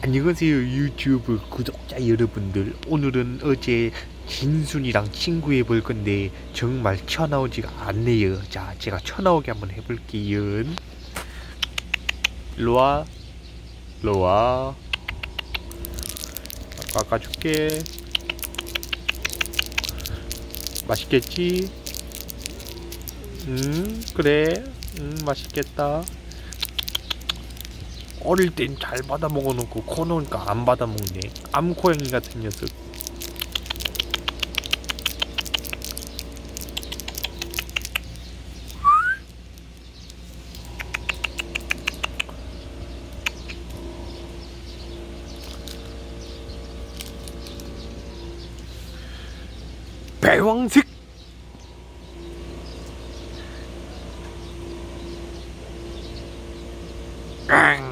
안녕하세요 유튜브 구독자 여러분들. 오늘은 어제 진순이랑 친구 해볼 건데 정말 쳐나오지가 않네요. 자 제가 쳐나오게 한번 해볼게요. 일로와. 일로와. 깎아줄게. 맛있겠지? 음 그래. 음 맛있겠다 어릴 땐 잘 받아 먹어놓고 코 놓으니까 안 받아 먹네. 암코양이 같은 녀석. 배왕식. 응.